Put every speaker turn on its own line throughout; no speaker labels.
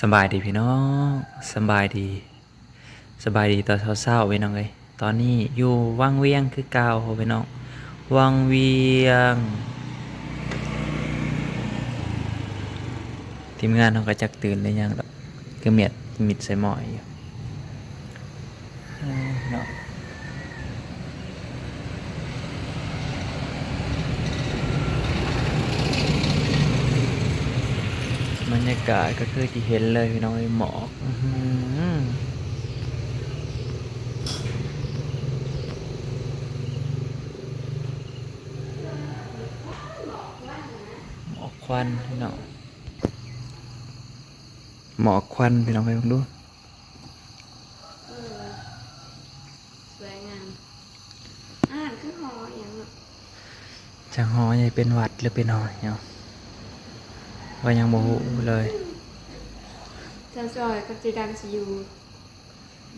สบายดีพี่น้องสบายดีสบายดีตอนเช้าๆพี่น้องเลยตอนนี้อยู่วังเวียงคือเก่าพี่น้องวังเวียง ทีมงานเขาก็จักตื่นเลยยังดอกก็เมียดมิดใส่หม้ออยู่เอ้ยเนาะบรรยากาศก็คือที่เห็นเลยพี่น้องไอ้ยหมอกอื้อหือหมอกควันพี่น้องหมอกควันพี่น้องไปลองดู
เออสวยงามอาหารคือหออย่างเนาะ
จะหอใหญ่เป็นหวัดหรือเป็นหอยเนาะ ว่ายังโมหูเลย
เจ้าจอยกับเจดันสิอยู่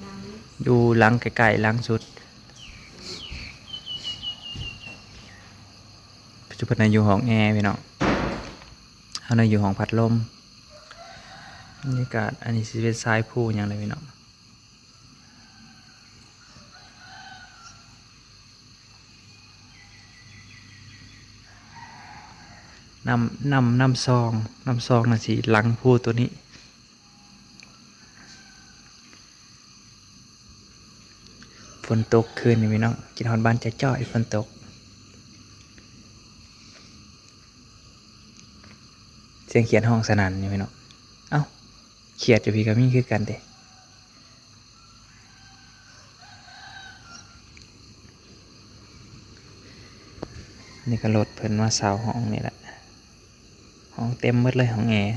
ดัง
ดูหลังไกลๆหลังสุดปัจจุบันนอยู่ห้องแอร์พี่น้องเฮาในอยู่ห้องพัดลมบรรยากาศอันนี้สิเป็นทรายผู้อย่างไรพี่น้อง นำนำนำซองนำซองน่ะสิหลังผู้ตัวนี้ ฝนตกคืนนี่พี่น้องกินฮอนบ้านจะจ่อยฝนตกเสียงเขียนห้องสนั่นนี่พี่น้องเอ้าเขียดจะพี่กับมี่คือกันเด้นี่ก็รถเพิ่นมาสาวห้องนี่แหละ ห้องเต็มหมดเลยห้องแอร์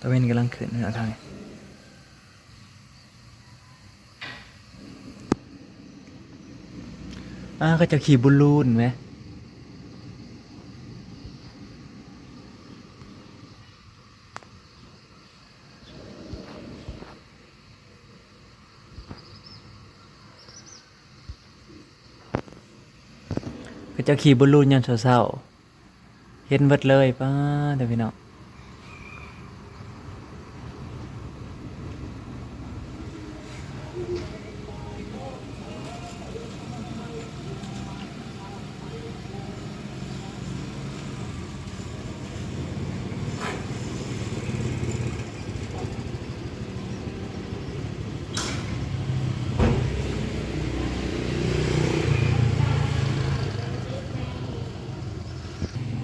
ตะเวนกำลังขึ้นนะทาง อ่าก็จะขี่บุลลูนไหมก็จะขี่บอลลูนยันเศร้าๆเห็นเบิดเลยป้าเดี๋ยวพี่น้อง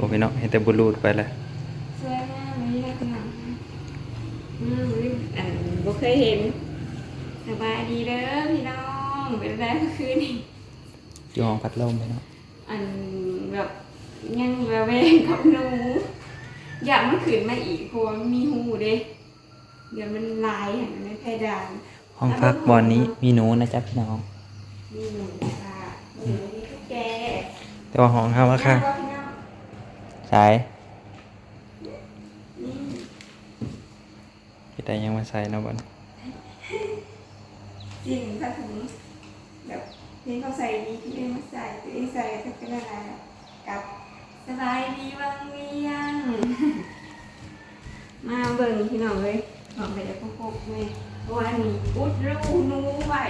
โอ้พี่น้องเห็น แต่บอลลูนไปแล้ว
สวยงามเลยนะคุณหนังอืมอันบ่เคยเห็น สบายดีเด้อพี่น้องเป็นแรกคืนนี้
อยู่ห้องพัดลมพี่น้อง
อันแบบยังแววแวงกับหนูอยากมันขืนมาอีกเพราะว่ามันมีหูเด้เดี๋ยวมันลายเห็นในเพดาน
ห้องพักบอนนี้มีหนูนะจ๊ะพี่น้อง
มีหนูค่ะหนูมีทุกแก
แต่ว่าห้องเขาว่าค่ะ
แล้วก็พี่น้อง
ใช่
นี่
พี่แต่ยังมาใส่เนาะบอน
จริงถ้าถึงแบบที่เขาใส่ดีที่เองมาใส่ตัวเองใส่ก็เป็นอะไรกับสบายดีวังเวียง มาเบิ่งพี่น้องเลยออกไปแล้วก็พกแม่เพราะว่านี่อุดรูหนูไว้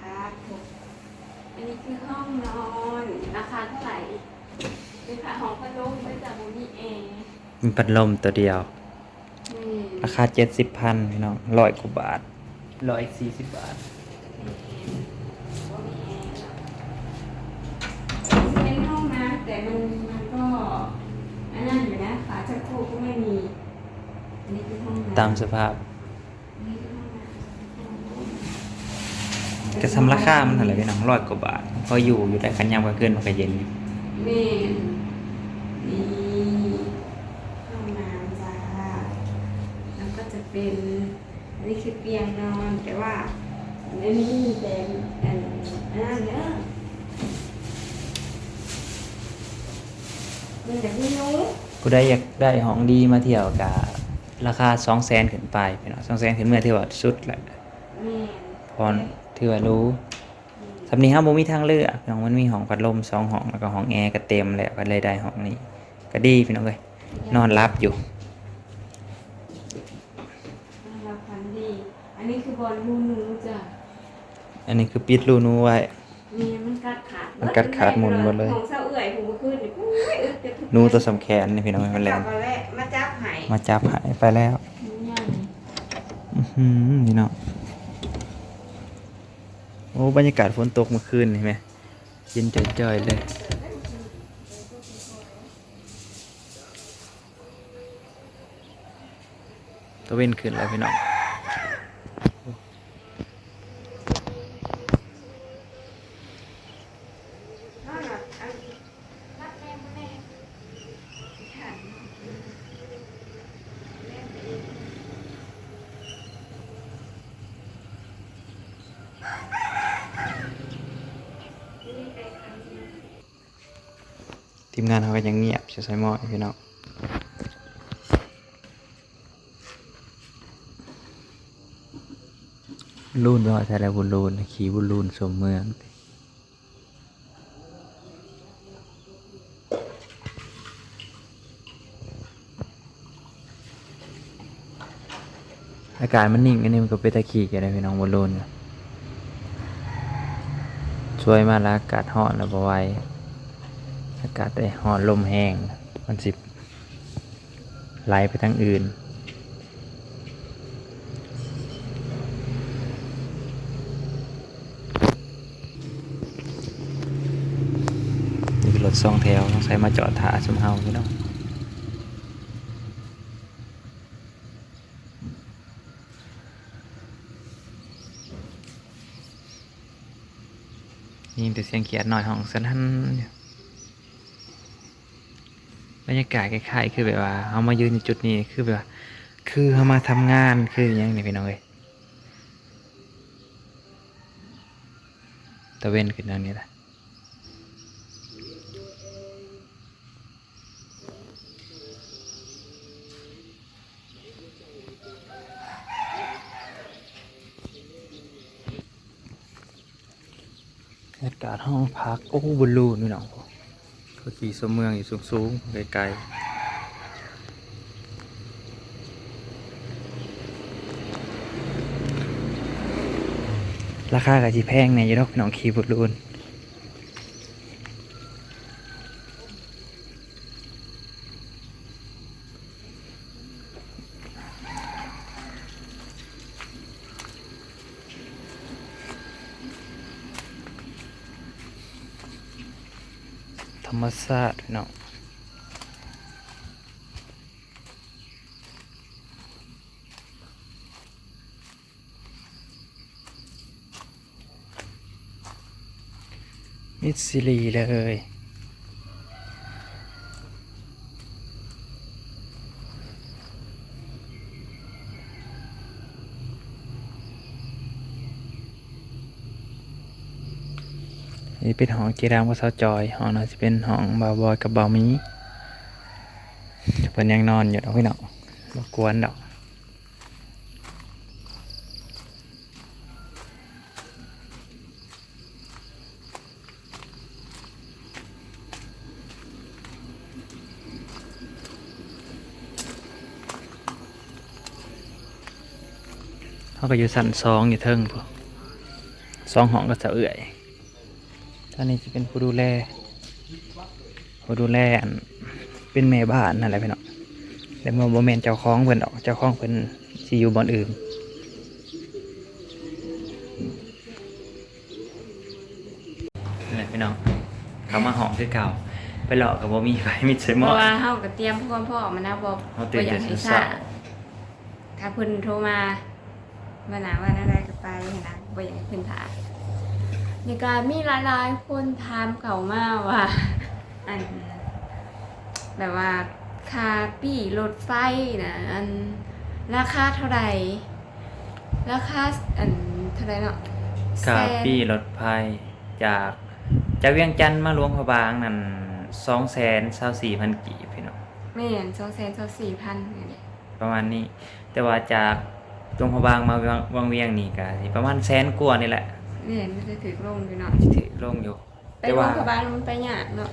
ครับผมอันนี้คือห้องนอนราคาเท่าไหร่ เป็นค่าห้องพัดลมไม่จากบุนี่เอง
มีพัดลมตัวเดียว
อืม
ราคาเจ็ดสิบพันพี่น้องร้อยกว่าบาทร้อยสี่สิบบาท
เป็นห้องน้ำแต่มันมันก็อันนั้นอยู่นะฝาชักโครกก็ไม่มีอันนี้คือห้องน้ำ
ตามสภาพ
อันนี้คือห้องน้ำ
จะทำราคามันเท่าไหร่พี่น้องร้อยกว่าบาทพออยู่อยู่แต่กันยามกลางคืนมันก็เย็นอยู่
แม่น นี่ห้องน้ำจ้าแล้วก็จะเป็นอันนี้คือเตียงนอนแต่ว่าอันนี้มีแต่อันอันนั้นเนอะมันอย่างนี้หนู
ผู้ใดอยากได้ของดีมาเที่ยวกับราคา200,000ขึ้นไปพี่น้อง200,000ขึ้นเมื่อที่ว่าสุดแหละ
แม่น
พอถือว่ารู้สำนี้ครับบ่มีทางเลือกพี่น้องมันมีห้องพัดลมสองห้องแล้วก็ห้องแอร์ก็เต็มแล้วก็เลยได้ห้องนี้ ก็ดีพี่น้องเอ้ยนอนรับอยู่
เราพันดี อันนี้คือบอลลูหนูจ้ะ
อันนี้คือปิดรูนูไว้
นี่มันกัดขาด
มันกัดขาดหมุนหมดเลย
ของเสาเอื่อยผมก็ขึ้นนี่อุ้ยอึดจะทุก
นูตัวสำแขนนี่พี่น้องเอ้ยมันแล
จับ
น
มาแล้วมาจับใหาย
มาจับหายไปแล้ว
ยัง
อื้อหือพี่น้องโอ้บรรยากาศฝนตกเมื่อคืนนี่เห็นไหมเย็นจ่อยๆเลย ตะเว้นขึ้นแล้วพี่น้อง
ที
มงานเขาก็ยังเงียบเฉยๆมอพี่น้อง ลูนว่าใช่แล้วบุญลูนขี่บุญลูนสมเมืองอากาศมันนิ่งอันนี้มันก็เป็นตะขี่กันเลยพี่น้องบุญลูนช่วยมาแล้วอากาศร้อนแล้วบไวอากาศได้ห่อนลมแห้งมันสิบไหลไปทางอื่น นี่คือร ถสองแถวต้องใช้มาจอดถาชมเฮาพี่น้องนี่แต่เสียงเขียดหน่อยของสนั่นบรรยากาศคล้ายๆคือแบบว่าเขามายืนในจุดนี้คือแบบว่า คือเขามาทำงานคืออย่างนี้พี่น้องเอ้ยตะเวนขึ้นทางนี้แหละบรรยากาศ ห้องพัก โอ้บุลูนี่น้องก็ขี่สมเมืองอยู่สูงๆไกลๆราคาก็จีแพงเนี่ยยู่ดอกพี่น้องขี่บุดรูน รรมศาติพี่น้อมิสซิลีเลย นี่เป็นห้องเจรามกับสาวจอยห้องน่าจะเป็นห้องบาวบอยกับบาวมีเพิ่นยังนอนอยู่ดอกพี่น้องรบกวนดอกเขาก็อยู่สันสองอยู่เทิงพวกสองห้องก็จะเอื่อย ท่านนี้จะเป็นผู้ดูแลผู้ดูแลอันเป็นแม่บ้านนั่นแหละพี่น้องแต่โมโมเมนเจ้าของเพิ่นดอกเจ้าของเพิ่นสิอยู่บ่อนอื่นนั่นแหละพี่น้องเขามาหอมคือเก่าไปหลอกกับบ่มีไฟมิดใส่ห
เพ
ม้อ
ราะว่าเฮาก็เตรียมพร้อมพ่อมานะบอก
เฮาเตรียม
บ่อยากให้
แต่
ซ่า
เช้า
ถ้าเพิ่นโทรมาว่าหนาว่าอะไรก็ไปนะบ่อยากให้เพิ่นถาม นี่ก็มีหลายๆคนถามเขามาว่า อัน แบบว่าค่าปี้รถไฟนะอันราคาเท่าไหร่ราคาอันเท่าไหร่เนาะ
คา
แสน
ปี้รถไฟจากจากเวียงจันทน์มาหลวงพระบางนั่นสองแสนเศร้าสี่พันกีบพี่น้อง
แม่นสองแสนสองสี่พันนี่แหละ
ประมาณนี้ แต่ว่าจากตรงพะบางมาวังวังเวียงนี่ก็สิประมาณแสนกว่านี่แหละ
แม่ นมันจะถือลงอยู่เนาะ
ที่ถือลงอยู่
ไป
แต่
โร
ว่า
งพยาบาลมันไปยากเนาะ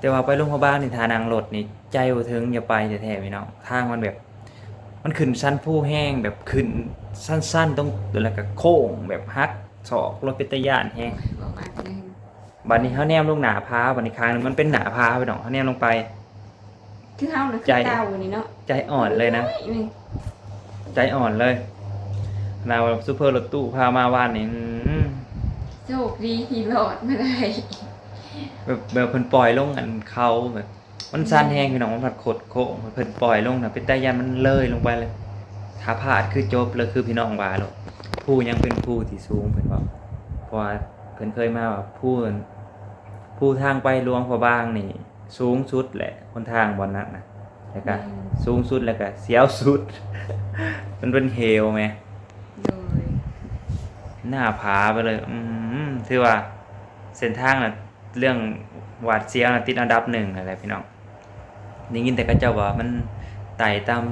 แต่ว่าไปลงพะบางนี่ทานางรถนี่ใจบ่ถึงอย่าไปแท้ๆพี่น้องทางมันแบบ มันขึ้นสั้นผู้แห้งแบบขึ้นสั้นๆต้องแล้วก็โค้งแบบฮักศอกรถเป็นตะยานแห้ง
บอกมาเลย
บัดนี้เขาแนมลงหนาพาบัดนี้คางหนึงมันเป็นหนาพาพี่น้องเขาแนมลงไป
คือเฮาน่ะคื
ใจ
อเก่านี่เนาะ
ใจอ่อนเลยนะ
โอ้นี่
ใจอ่อนเลยนาวซูเปอร์รถตู้พามาว่านนี่อืม
โชคดีที่รอดมาได้
แบบแบบเพิ่นปล่อยลงอันเขาแบบมันสั้นแห้งพี่น้องมันผัดขดโค้งเพิ่นปล่อยลงน่ะเป็นตายันมันเลยลงไปเลยถ้าพลาดคือจบเลยคือพี่น้องว่าโลกผู้ยังเป็นผู้ที่สูงเพิ่นว่าเพราะว่าเพิ่นเคยมาว่าผู้ผู้ทางไปหลวงพระบางนี่ สูงสุดแหละคนทางบนนั้นนะแล้วก็สูงสุดแล้วก็เสียวสุด มันเป็นเฮลไหม
โดย
หน้าผาไปเลย อืมถือว่า เส้นทางน่ะเรื่องหวาดเสียวน่ะติดอันดับหนึ่งอะไรพี่น้องนี่ยินแต่ก็เจ้าว่ามันไต่ตาม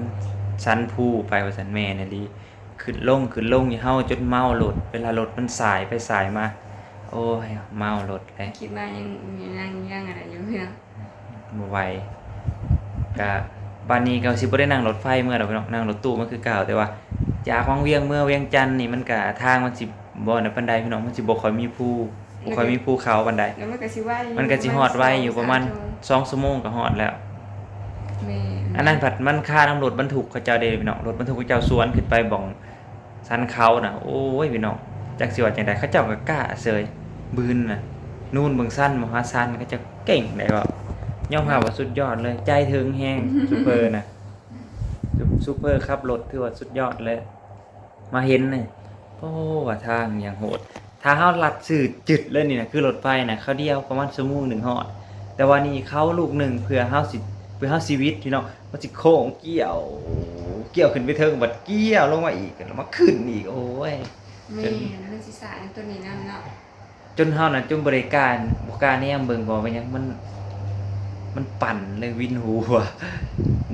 ชั้นภูไปว่าสันแม่เนี่ยดีขึ้นลงขึ้นลงอย่าเฮาจนเมาหลด เวลารถมันสายไปสายมา โอ้ยเมาหลดเลย
คิดว่ายังยังยังอะไรอยู่เพื่อน
บ่ไหวกะบานนี้ก็สิบ่ได้นั่งรถไฟเมื่อดอกพี่น้องนั่งรถตู้มันคือเก่าแต่ว่าจากวังเวียงเมื่อเวียงจันทน์นี่มันก็ทางมันสิบ่ ในปานใดพี่น้องมันสิบ่ค่อยมีภูบ่ค่อยมีภูเขาปานใด
แล้วมันก็สิว่าอยู่
มันก็สิฮอดไว้อยู่ประมาณ
สอง
2ชั่วโมงก็ฮอดแล้ว
แม่
อันนั้นผัดมันค่าน้ำรถบรรทุกเขาเจ้าเด้พี่น้องรถบรรทุกเขาเจ้าสวนขึ้นไปบ่องสันเขาน่ะโอ้ยพี่น้องจักสิว่าจังไดเขาเจ้าก็กล้าเสยบืนน่ะนู่นเบิ่งสั้นมหาสั้นเขาเจะเก่งได้บ่ย่อมรับว่าสุดยอดเลย ใจถึงแฮงซุปเปอร์น่ะซุปซุปเปอร์ขับรถถือว่าสุดยอดเลย มาเห็นนี่ โอ้ว่าทางอย่างโหด ถ้าเฮาลัดสื่อจึดเลยนี่นะคือรถไฟน่ะเขาเดียวประมาณชั่วโมงหนึ่งฮอด แต่ว่านี่เขาลูกหนึ่งเพื่อเฮาสิเพื่อเฮาชีวิตพี่น้องมันสิโค้งเกี่ยว เกี่ยวขึ้นไปเทิงบัดเกี่ยวลงมาอีกแล้วมาขึ้นอีกโอ้ย
แม่มันสิสายตัวนี้นั่นเนาะ
จนเฮาน่ะจนบริการบ่กล้าแนมเบิ่งบ่ว่าหยังมัน มันปั่นเลยวินหัว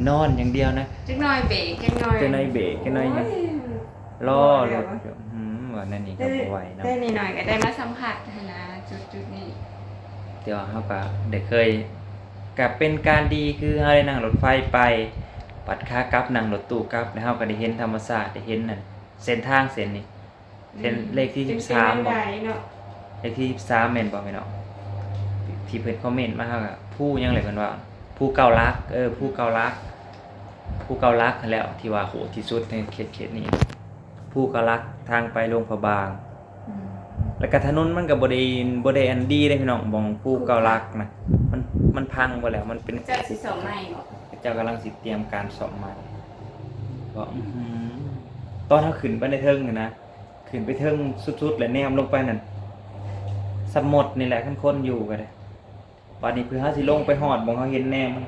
นอนอย่างเดียวนะ
จักหน่อยเบรกจักหน่อย
จักหน่อยเบรกจักหน่อยหยัง
โร
อรถ อืมว่านั่นนี่ก็บ่ไหวเนาะ
ได้นิดหน่อยก็ได้มาสัมผัสนะจุดจุดๆนี้
เดี๋ยวเฮาก็ได้เคยกับเป็นการดีคือเฮาได้นั่งรถไฟไป ปัดค่ากลับนั่งรถตู้กลับแล้วเฮาก็ได้เห็นธรรมชาติได้เห็นนั่นเส้นทางเส้นนี้เป็นเลขที่
เป็น
สิบสาม
เป็นบันไดเนาะ
เลขที่23แม่นบ่แม่นเนาะที่เพิ่นคอมเมนต์มาเฮาก็ผู้ยังเลยเพิ่นว่าผู้เก่ารัก เออผู้เก่ารัก ผู้เก่ารักนั่นแหล้วที่ว่าโหดที่สุดในเขตเขตนี้ ผู้เก่ารักทางไปโรงพยาบาล
อืม
แล้วก็ถนนมันก็บ่ได้บ่ได้อันดีเด้พี่น้องบ่งผู้เก่ารักนะมันมันพังบ่แล้ว มันเป็น
เจ้าสิสองใหม่บ่
เจ้ากำลังสิเตรียมการสอบใหม่ก็อื้อหือตอนเฮาขึ้นไปในเทิงน่ะนะขึ้นไปเทิงสุดๆแล้วแนมลงไปนั่นสมดนี่แหละคันคนอยู่ก็ได้บัดนี้เพื่อเฮาสิลงไปฮอดบ่งเฮาเห็นแนมมัน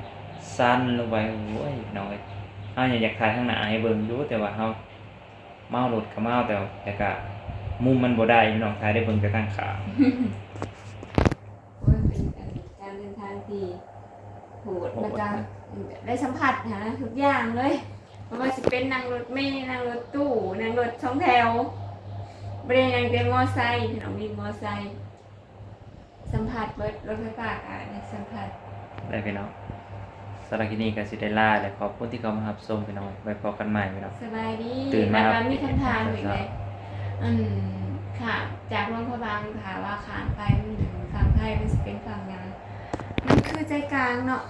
สั่นลงไปโอ้ยน้อยเฮาอยากถ่ายข้างหน้าให้เบิ่งอยู่แต่ว่าเฮา เมารถก็เมาแต่แต่ก็มุมมันบ่ได้พี่น้องถ่ายได้เบิ่งแต่ทางขา
โอ้ยเป็นการเดินทางที่โหดแล้วก็ได้สัมผัสนะทุกอย่างเลยเพราะว่าสิเป็นนั่งรถเมล์นั่งรถตู้นั่งรถช่องแถวบริเวณนั่งเป็นมอไซค์พี่น้องมีมอไซค์สัมผัสเบิดรถไฟฟ้าอะได้สัมผัส
ได้พี่น้อง สำหรับที่นี่ก็สิได้ลาและขอบคุณที่เข้ามารับชมพี่น้องไว้พบกันใหม่พี่น้อง
สบายดี
ตื่นมา
แล้วก็มีคำถามอีกเลยอืมค่ะ จากโรงพยาบาลค่ะว่าขานไปมันถึงฝั่งไทยมันจะเป็นฝั่งยังมันคือใจกลางเนาะ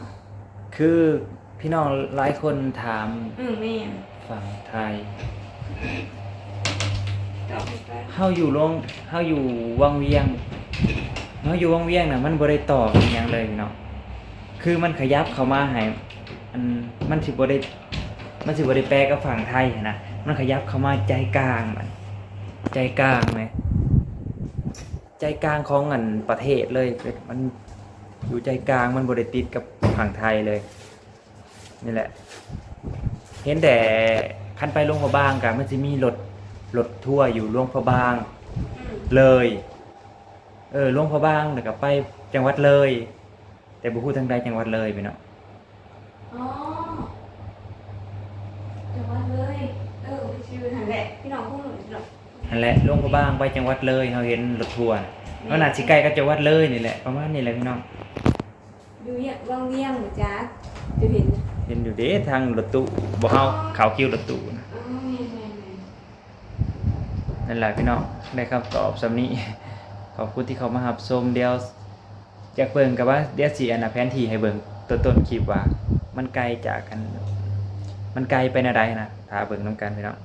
คือพี่น้องหลายคนถาม
อืมแม่น
ฝั่งไทย
ตอบไป
เฮาอยู่โรงเฮาอยู่วังเวียงเฮาอยู่วังเวียงน่ะมันบ่ได้ต่อกันหยังเลยพี่น้อง คือมันขยับเข้ามาให้อันมันสิบ่ได้มันสิบ่ได้แปลกับฝั่งไทยนะมันขยับเข้ามาใจกลางมันใจกลางไหมใจกลางของอันประเทศเลยมันอยู่ใจกลางมันบ่ได้ติดกับฝั่งไทยเลยนี่แหละ เห็นแต่คันไปลวงพระบางกันมันจะมีรถรถทั่วร์อยู่ลวงพระบางเลย เออลวงพระบางแล้วก็ไปจังหวัดเลย แต่แต่บุคูทางใดจังหวัดเลยพี่น้อง
อ๋อจังหวัดเลย เออไปชื่อนั่นแหละ พี่น้องพวกหนูหรอก
นั่นแหละลงพระบางไปจังหวัดเลยเขาเห็นรถทัวร์ก็น่าสิใกล้กับจังหวัดเลยนี่แหละประมาณนี้แหละพี่น้อง
ดูเนี่ยว่างเวียงหรือจ๊ะจะเห็น
เห็นอยู่เด้ทางรถตู้บ่เฮาเขาคิวรถตู้นะ
อ๋อแม่แม่แม่
นั่นแหละพี่น้องได้คำตอบสำนี้ขอบคุณที่เขามาหับชมเดียว อยากเบิ่งกับว่าเดียสีอันนะแผนที่ให้เบิ่งต้นต้นคลิปว่า มันไกลจากกัน มันไกลไปในใดนะถ้าเบิ่งน้ำกันพี่น้อง